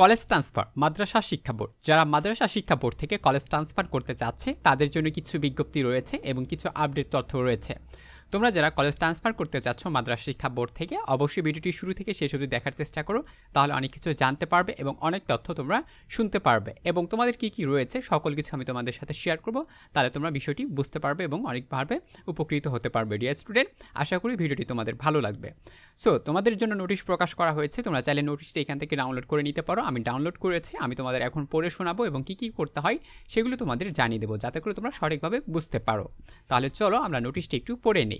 College transfer, মাদ্রাসা শিক্ষা board. যারা মাদ্রাসা শিক্ষা বোর্ড থেকে কলেজ ট্রান্সফার করতে চাচ্ছে, তাদের জন্য কিছু বিজ্ঞপ্তি রয়েছে এবং কিছু আপডেট তথ্য রয়েছে। তোমরা যারা কলেজ ট্রান্সফার করতে চাচ্ছ মাদ্রাসা শিক্ষা বোর্ড থেকে, অবশ্যই ভিডিওটি শুরু থেকে শেষ অবধি দেখার চেষ্টা করো, তাহলে অনেক কিছু জানতে পারবে এবং অনেক তথ্য তোমরা শুনতে পারবে। এবং তোমাদের কি কি রয়েছে, সকল কিছু আমি তোমাদের সাথে শেয়ার করব, তাহলে তোমরা বিষয়টি বুঝতে পারবে এবং অনেকভাবে উপকৃত হতে পারবে। ডিয়ার স্টুডেন্ট আশা করি ভিডিওটি তোমাদের ভালো লাগবে। সো তোমাদের জন্য নোটিশ প্রকাশ করা হয়েছে, তোমরা চাইলে নোটিশটি এখান থেকে ডাউনলোড করে নিতে পারো। আমি ডাউনলোড করেছি, আমি তোমাদের এখন পড়ে শোনাবো এবং কী কী করতে হয় সেগুলো তোমাদের জানিয়ে দেবো, যাতে করে তোমরা সঠিকভাবে বুঝতে পারো। তাহলে চলো আমরা নোটিশটি একটু পড়ে নেই।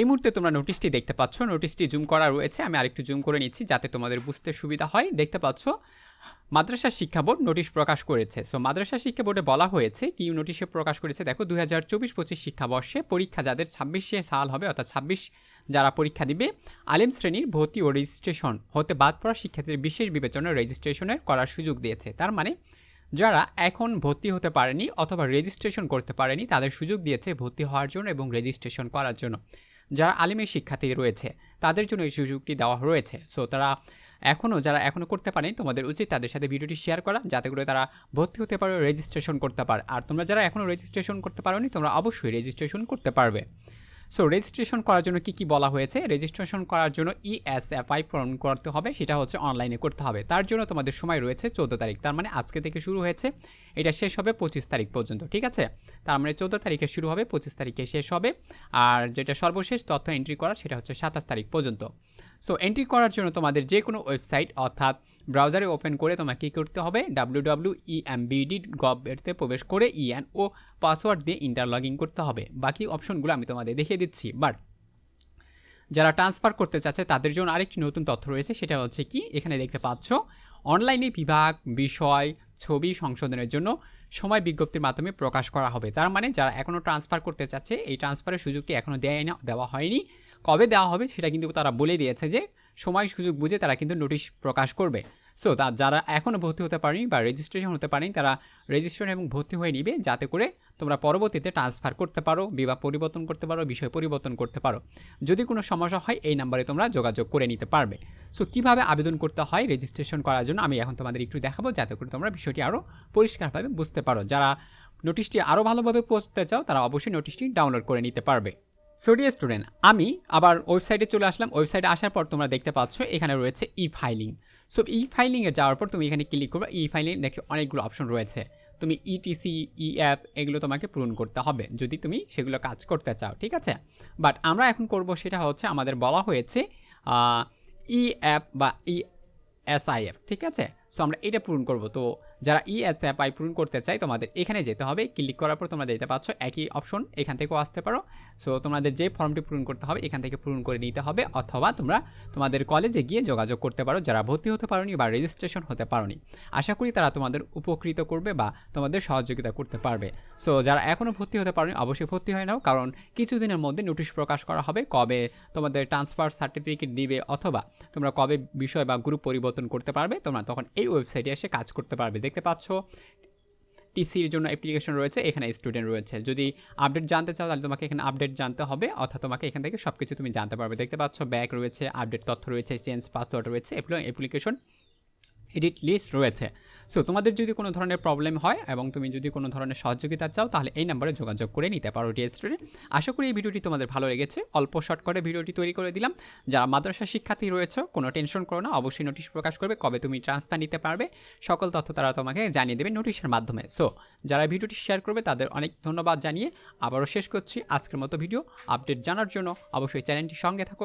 এই মুহূর্তে তোমরা নোটিশটি দেখতে পাচ্ছ। নোটিশটি জুম করা রয়েছে। আমি আরেকটু জুম করে নিচ্ছি যাতে তোমাদের বুঝতে সুবিধা হয়। দেখতে পাচ্ছ, মাদ্রাসা শিক্ষা বোর্ড নোটিশ প্রকাশ করেছে। সো মাদ্রাসা শিক্ষা বোর্ডে বলা হয়েছে কি নোটিশে প্রকাশ করেছে? দেখো দু হাজার চব্বিশ পঁচিশ শিক্ষাবর্ষে পরীক্ষা যাদের ছাব্বিশে সাল হবে, অর্থাৎ ছাব্বিশ যারা পরীক্ষা দিবে, আলিম শ্রেণির ভর্তি ও রেজিস্ট্রেশন হতে বাদ পড়া শিক্ষার্থীদের বিশেষ বিবেচনা রেজিস্ট্রেশনের করার সুযোগ দিয়েছে। তার মানে যারা এখন ভর্তি হতে পারেনি অথবা রেজিস্ট্রেশন করতে পারেনি, তাদের সুযোগ দিয়েছে ভর্তি হওয়ার জন্য এবং রেজিস্ট্রেশন করার জন্য। যারা আলিমের শিক্ষাতেই রয়েছে, তাদের জন্য এই সুযোগটি দেওয়া রয়েছে সো তারা এখনও, যারা এখনও করতে পারেনি, তোমাদের উচিত তাদের সাথে ভিডিওটি শেয়ার করা, যাতে করে তারা ভর্তি হতে পারে রেজিস্ট্রেশন করতে পারে। আর তোমরা যারা এখনও রেজিস্ট্রেশন করতে পারোনি, তোমরা অবশ্যই রেজিস্ট্রেশন করতে পারবে। সো রেজিস্ট্রেশন করার জন্য কি কি বলা হয়েছে? রেজিস্ট্রেশন করার জন্য E ইএসএফআই পূরণ করতে হবে, সেটা হচ্ছে অনলাইনে করতে হবে। তার জন্য তোমাদের সময় রয়েছে চোদ্দ তারিখ। তার মানে আজকে থেকে শুরু হয়েছে। এটা শেষ হবে পঁচিশ তারিখ পর্যন্ত, ঠিক আছে? তার মানে চোদ্দ তারিখে শুরু হবে, পঁচিশ তারিখে শেষ হবে। আর যেটা সর্বশেষ তথ্য এন্ট্রি করা সেটা হচ্ছে সাতাশ তারিখ পর্যন্ত। সো এন্ট্রি করার জন্য তোমাদের যে কোনো ওয়েবসাইট অর্থাৎ ব্রাউজারে ওপেন করে তোমাকে কী করতে হবে? ডাব্লিউ ডাব্লিউ ইএমবিডি গভেরতে প্রবেশ করে ইএন ও পাসওয়ার্ড দিয়ে ইন্টার লগ ইন করতে হবে। বাকি অপশনগুলো আমি তোমাদের দেখিয়ে দিচ্ছি। বাট যারা ট্রান্সফার করতে চাচ্ছে, তাদের জন্য আরেকটি নতুন তথ্য রয়েছে, সেটা হচ্ছে কি? এখানে দেখতে পাচ্ছ অনলাইনে বিভাগ, বিষয়, ছবি সংশোধনের জন্য সময় বিজ্ঞপ্তির মাধ্যমে প্রকাশ করা হবে। তার মানে যারা এখনও ট্রান্সফার করতে চাচ্ছে, এই ট্রান্সফারের সুযোগটি এখনও দেয় না, দেওয়া হয়নি। কবে দেওয়া হবে সেটা কিন্তু তারা বলে দিয়েছে যে সময় সুযোগ বুঝে তারা কিন্তু নোটিশ প্রকাশ করবে। সো তা যারা এখনও ভর্তি হতে পারেনি বা রেজিস্ট্রেশন হতে পারেনি, তারা রেজিস্ট্রেশন এবং ভর্তি হয়ে নিবে যাতে করে তোমরা পরবর্তীতে ট্রান্সফার করতে পারো বিভাগ পরিবর্তন করতে পারো, বিষয় পরিবর্তন করতে পারো। যদি কোনো সমস্যা হয়, এই নাম্বারে তোমরা যোগাযোগ করে নিতে পারবে। সো কীভাবে আবেদন করতে হয় রেজিস্ট্রেশন করার জন্য আমি এখন তোমাদের একটু দেখাবো যাতে করে তোমরা বিষয়টি আরও পরিষ্কারভাবে বুঝতে পারো। যারা নোটিশটি আরও ভালোভাবে পৌঁছতে চাও, তারা অবশ্যই নোটিশটি ডাউনলোড করে নিতে পারবে। সোডিয়া স্টুডেন্ট আমি আবার ওয়েবসাইটে চলে আসলাম। ওয়েবসাইটে আসার পর তোমরা দেখতে পাচ্ছ, এখানে রয়েছে ই ফাইলিং সো ই ফাইলিংয়ে যাওয়ার পর তুমি এখানে ক্লিক করবে। ই ফাইলিং দেখো অনেকগুলো অপশন রয়েছে। তুমি E ই ইএফ এগুলো তোমাকে পূরণ করতে হবে যদি তুমি সেগুলো কাজ করতে চাও, ঠিক আছে? বাট আমরা এখন করব সেটা হচ্ছে, আমাদের বলা হয়েছে ইএফ বা ই এসআইএফ ঠিক আছে? সো আমরা এটা পূরণ করব। তো, যারা E ইএসএফআই পূরণ করতে চাই তোমাদের এখানে যেতে হবে। ক্লিক করার পর তোমরা দেখতে পাচ্ছ, একই অপশন এখান থেকেও আসতে পারো। সো তোমাদের যে ফর্মটি পূরণ করতে হবে, এখান থেকে পূরণ করে নিতে হবে। অথবা তোমরা তোমাদের কলেজে গিয়ে যোগাযোগ করতে পারো। যারা ভর্তি হতে পারোনি বা রেজিস্ট্রেশন হতে পারোনি, আশা করি তারা তোমাদের উপকৃত করবে বা তোমাদের সহযোগিতা করতে পারবে। সো যারা এখনও ভর্তি হতে পারোনি, অবশ্যই ভর্তি হয়ে নাও। কারণ কিছুদিনের মধ্যে নোটিশ প্রকাশ করা হবে। কবে তোমাদের ট্রান্সফার সার্টিফিকেট দিবে অথবা তোমরা কবে বিষয় বা গ্রুপ পরিবর্তন করতে পারবে, তোমরা তখন এই ওয়েবসাইটে এসে কাজ করতে পারবে। দেখতে পাচ্ছ টিসির জন্য অ্যাপ্লিকেশন রয়েছে, এখানে স্টুডেন্ট রয়েছে। যদি আপডেট জানতে চাও, তাহলে তোমাকে এখানে আপডেট জানতে হবে, অর্থাৎ তোমাকে এখান থেকে সব কিছু তুমি জানতে পারবে। দেখতে পাচ্ছ ব্যাক রয়েছে আপডেট তথ্য রয়েছে চেঞ্জ পাসওয়ার্ড রয়েছে, এগুলো অ্যাপ্লিকেশন এডিট লিস্ট রয়েছে। সো তোমাদের যদি কোনো ধরনের প্রবলেম হয় এবং তুমি যদি কোনো ধরনের সহযোগিতা চাও, তাহলে এই নাম্বারে যোগাযোগ করে নিতে পারো ডিএস স্টুডেন্ট আশা করি এই ভিডিওটি তোমাদের ভালো লেগেছে। অল্প শর্ট করে ভিডিওটি তৈরি করে দিলাম। যারা মাদ্রাসা শিক্ষার্থী রয়েছে, কোনো টেনশন করো না। অবশ্যই নোটিশ প্রকাশ করবে, কবে তুমি ট্রান্সফার নিতে পারবে। সকল তথ্য তারা তোমাকে জানিয়ে দেবে নোটিশের মাধ্যমে। সো যারা ভিডিওটি শেয়ার করবে, তাদের অনেক ধন্যবাদ জানিয়ে আবারও শেষ করছি আজকের মতো ভিডিও। আপডেট জানার জন্য অবশ্যই চ্যানেলটির সঙ্গে থাকো।